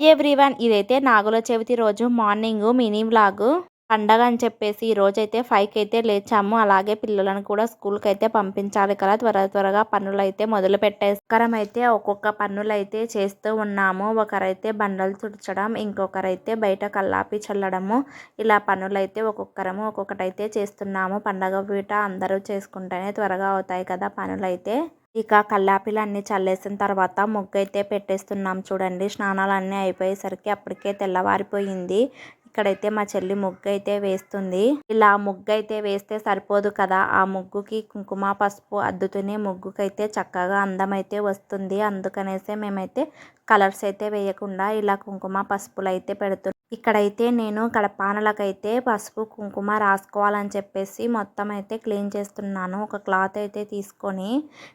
Everyone ఇదైతే నాగుల చవితి రోజు morning mini vlog. పండగ అని చెప్పేసి ఈ అయితే ఫైవ్కి అయితే లేచాము. అలాగే పిల్లలను కూడా స్కూల్కి అయితే పంపించాలి కదా. త్వర త్వరగా పనులు అయితే మొదలు పెట్టేసుకోరం అయితే ఒక్కొక్క పనులు అయితే చేస్తూ ఉన్నాము. ఒకరైతే బండలు తుడచడం ఇంకొకరైతే బయట కల్లాపి చల్లడము. ఇలా పనులు అయితే ఒక్కొక్కరము ఒక్కొక్కటైతే చేస్తున్నాము. పండగ పూట అందరూ చేసుకుంటేనే త్వరగా అవుతాయి కదా పనులు అయితే ఇక కల్లాపిలు అన్నీ చల్లేసిన తర్వాత ముగ్గు అయితే పెట్టేస్తున్నాం చూడండి. స్నానాలన్నీ అయిపోయేసరికి అప్పటికే తెల్లవారిపోయింది. ఇక్కడైతే మా చెల్లి ముగ్గు అయితే వేస్తుంది. ఇలా ముగ్గు అయితే వేస్తే సరిపోదు కదా. ఆ ముగ్గుకి కుంకుమ పసుపు అద్దుతూనే ముగ్గుకైతే చక్కగా అందం అయితే వస్తుంది. అందుకనేసే మేమైతే కలర్స్ అయితే వేయకుండా ఇలా కుంకుమ పసుపులు అయితే పెడుతున్నాం ఇక్కడైతే నేను కడపానలకైతే పసుపు కుంకుమ రాసుకోవాలని చెప్పేసి మొత్తం అయితే క్లీన్ చేస్తున్నాను. ఒక క్లాత్ అయితే తీసుకొని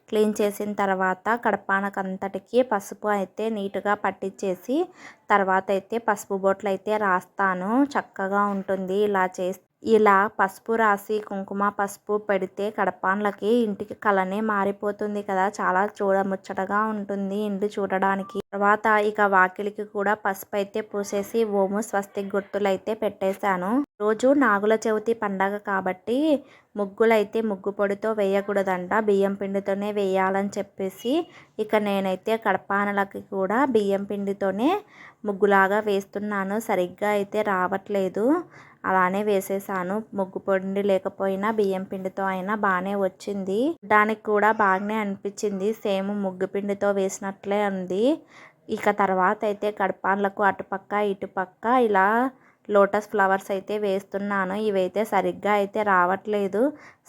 క్లీన్ చేసిన తర్వాత కడపానకంతటికి పసుపు అయితే నీట్గా పట్టించేసి తర్వాత అయితే పసుపు బొట్లు అయితే రాస్తాను. చక్కగా ఉంటుంది ఇలా చేస్తే. ఇలా పసుపు రాసి కుంకుమ పసుపు పెడితే కడపాన్లకి ఇంటికి కలనే మారిపోతుంది కదా. చాలా చూడముచ్చటగా ఉంటుంది. ఇంటి చూడడానికి తర్వాత ఇక వాకిలికి కూడా పసుపు అయితే పూసేసి ఓము స్వస్తిక్ గుర్తులైతే పెట్టేశాను. రోజు నాగుల చవితి పండగ కాబట్టి ముగ్గులైతే ముగ్గు పొడితో వేయకూడదంట. బియ్యం పిండితోనే వేయాలని చెప్పేసి ఇక నేనైతే కడపానలకి కూడా బియ్యం పిండితోనే ముగ్గులాగా వేస్తున్నాను. సరిగ్గా అయితే రావట్లేదు. అలానే వేసేసాను. ముగ్గు పొడి లేకపోయినా బియ్యం పిండితో అయినా బాగానే వచ్చింది. దానికి కూడా బాగానే అనిపించింది. సేమ్ ముగ్గు పిండితో వేసినట్లే ఉంది. ఇక తర్వాత అయితే కడపాన్లకు అటుపక్క ఇటుపక్క ఇలా లోటస్ ఫ్లవర్స్ అయితే వేస్తున్నాను. ఇవైతే సరిగ్గా అయితే రావట్లేదు.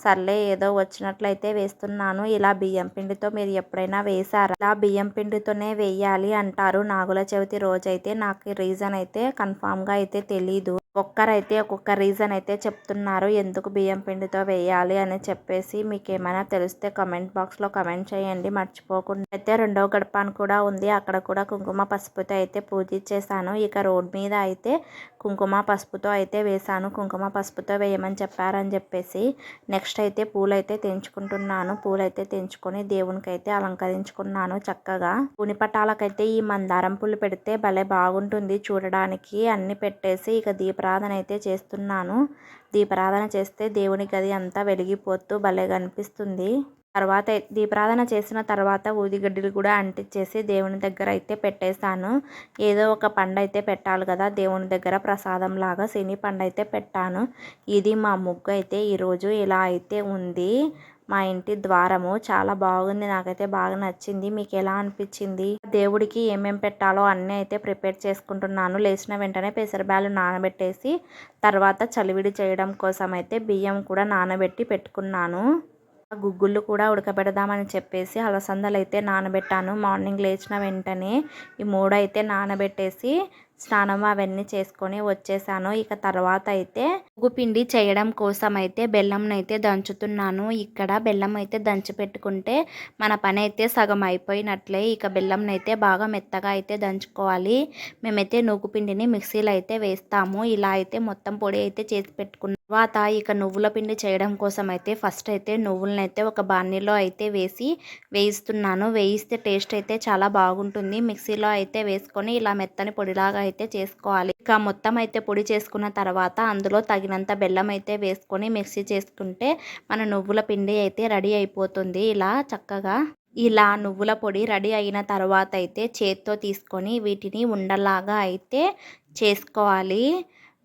సర్లే ఏదో వచ్చినట్లయితే వేస్తున్నాను. ఇలా బియ్యం పిండితో మీరు ఎప్పుడైనా వేసారా ఇలా బియ్యం పిండితోనే వేయాలి అంటారు నాగుల చవితి రోజైతే. నాకు రీజన్ అయితే కన్ఫామ్గా అయితే తెలీదు. ఒక్కరైతే ఒక్కొక్క రీజన్ అయితే చెప్తున్నారు. ఎందుకు బియ్యం పిండితో వేయాలి అని చెప్పేసి మీకు ఏమైనా తెలిస్తే కమెంట్ బాక్స్లో కమెంట్ చేయండి. మర్చిపోకుండా అయితే రెండవ గడపాను కూడా ఉంది. అక్కడ కూడా కుంకుమ పసుపుతో అయితే పూజించేసాను ఇక రోడ్ మీద అయితే కుంకుమ కుంకుమ పసుపుతో అయితే వేసాను కుంకుమ పసుపుతో వేయమని చెప్పారని చెప్పేసి నెక్స్ట్ అయితే పూలైతే తెంచుకుంటున్నాను. పూలైతే తెంచుకొని దేవునికి అయితే అలంకరించుకున్నాను చక్కగా. పునిపటాలకైతే ఈ మందారం పూలు పెడితే భలే బాగుంటుంది చూడడానికి. అన్ని పెట్టేసి ఇక దీపారాధన అయితే చేస్తున్నాను. దీపారాధన చేస్తే దేవుని గది అంతా వెలిగిపోతూ భలే కనిపిస్తుంది తర్వాత దీపారాధన చేసిన తర్వాత ఊదిగడ్డలు కూడా అంటించేసి దేవుని దగ్గర అయితే పెట్టేశాను. ఏదో ఒక పండు అయితే పెట్టాలి కదా దేవుని దగ్గర ప్రసాదం లాగా శని పండు అయితే పెట్టాను. ఇది మా ముగ్గు అయితే ఈరోజు ఇలా అయితే ఉంది. మా ఇంటి ద్వారము చాలా బాగుంది నాకైతే బాగా నచ్చింది. మీకు ఎలా అనిపించింది? దేవుడికి ఏమేం పెట్టాలో అన్నీ అయితే ప్రిపేర్ చేసుకుంటున్నాను. లేచిన వెంటనే పెసరబ్యాలు నానబెట్టేసి తర్వాత చలివిడి చేయడం కోసం అయితే బియ్యం కూడా నానబెట్టి పెట్టుకున్నాను. గుగ్గుళ్ళు కూడా ఉడకబెడదామని చెప్పేసి అలసందలు అయితే నానబెట్టాను. మార్నింగ్ లేచిన వెంటనే ఈ మూడు అయితే నానబెట్టేసి స్నానం అవన్నీ చేసుకొని వచ్చేసాను. ఇక తర్వాత అయితే పిండి చేయడం కోసం అయితే బెల్లంనైతే అయితే దంచుతున్నాను. ఇక్కడ బెల్లం అయితే దంచి పెట్టుకుంటే మన పని అయితే సగం అయిపోయినట్లే. ఇక బెల్లంనైతే అయితే బాగా మెత్తగా అయితే దంచుకోవాలి. మేమైతే నువ్వు పిండిని మిక్సీలో అయితే వేస్తాము. ఇలా అయితే మొత్తం పొడి అయితే చేసి పెట్టుకున్నాం. తర్వాత ఇక నువ్వుల పిండి చేయడం కోసం అయితే ఫస్ట్ అయితే నువ్వులను అయితే ఒక బాణీలో అయితే వేసి వేయిస్తున్నాను. వేయిస్తే టేస్ట్ అయితే చాలా బాగుంటుంది. మిక్సీలో అయితే వేసుకొని ఇలా మెత్తని పొడిలాగా అయితే చేసుకోవాలి. ఇక మొత్తం అయితే పొడి చేసుకున్న తర్వాత అందులో తగినంత బెల్లం అయితే వేసుకొని మిక్సీ చేసుకుంటే మన నువ్వుల పిండి అయితే రెడీ అయిపోతుంది. ఇలా చక్కగా ఇలా నువ్వుల పొడి రెడీ అయిన తర్వాత అయితే చేత్తో తీసుకొని వీటిని ఉండలాగా అయితే చేసుకోవాలి.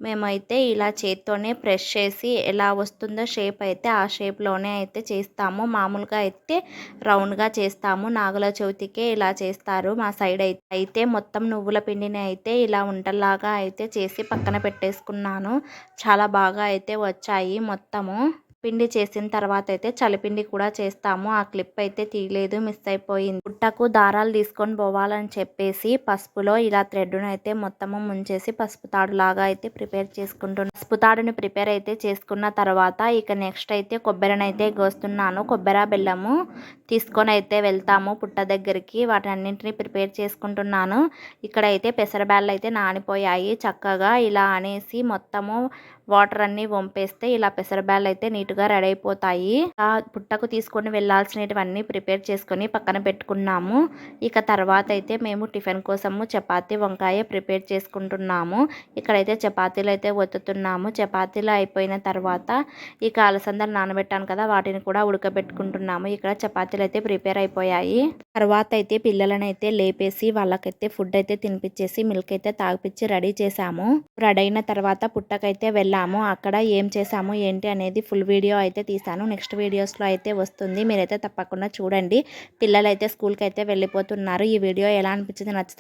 మేమైతే ఇలా చేత్తోనే ప్రెస్ చేసి ఎలా వస్తుందో షేప్ అయితే ఆ షేప్లోనే అయితే చేస్తాము. మామూలుగా అయితే రౌండ్గా చేస్తాము. నాగుల చవితికే ఇలా చేస్తారు మా సైడ్ అయితే అయితే మొత్తం నువ్వుల పిండిని అయితే ఇలా ఉంటలాగా అయితే చేసి పక్కన పెట్టేసుకున్నాను. చాలా బాగా అయితే వచ్చాయి మొత్తము. పిండి చేసిన తర్వాత అయితే చలిపిండి కూడా చేస్తాము. ఆ క్లిప్ అయితే తీయలేదు మిస్ అయిపోయింది. పుట్టకు దారాలు తీసుకొని పోవాలని చెప్పేసి పసుపులో ఇలా థ్రెడ్ను అయితే మొత్తము ముంచేసి పసుపు తాడు లాగా అయితే ప్రిపేర్ చేసుకుంటున్నాను పసుపు తాడుని ప్రిపేర్ అయితే చేసుకున్న తర్వాత ఇక నెక్స్ట్ అయితే కొబ్బరిని అయితే కోస్తున్నాను. కొబ్బరి బెల్లము తీసుకొని అయితే వెళ్తాము పుట్ట దగ్గరికి. వాటన్నింటిని ప్రిపేర్ చేసుకుంటున్నాను. ఇక్కడ అయితే పెసరబ్యాళ్ళు అయితే నానిపోయాయి. చక్కగా ఇలా అనేసి మొత్తము వాటర్ అన్నీ వంపేస్తే ఇలా పెసరబ్యాళ్ళు అయితే నీట్గా రెడీ అయిపోతాయి. ఆ పుట్టకు తీసుకొని వెళ్ళాల్సినవన్నీ ప్రిపేర్ చేసుకొని పక్కన పెట్టుకున్నాము. ఇక తర్వాత అయితే మేము టిఫిన్ కోసము చపాతీ వంకాయ ప్రిపేర్ చేసుకుంటున్నాము. ఇక్కడైతే చపాతీలు అయితే ఒత్తుతున్నాము. చపాతీలు అయిపోయిన తర్వాత ఇక అలసందలు నానబెట్టాను కదా వాటిని కూడా ఉడకబెట్టుకుంటున్నాము. ఇక్కడ చపాతీలు అయితే ప్రిపేర్ అయిపోయాయి. తర్వాత అయితే పిల్లలనైతే అయితే లేపేసి వాళ్ళకైతే ఫుడ్ అయితే తినిపించేసి మిల్క్ అయితే తాగిపించి రెడీ చేసాము రెడీ అయిన తర్వాత పుట్టకైతే వెళ్ళాము అక్కడ ఏం చేసాము ఏంటి అనేది ఫుల్ వీడియో అయితే తీసాను నెక్స్ట్ వీడియోస్లో అయితే వస్తుంది. మీరైతే తప్పకుండా చూడండి. పిల్లలు అయితే స్కూల్కి అయితే వెళ్ళిపోతున్నారు. ఈ వీడియో ఎలా అనిపించింది నచ్చితే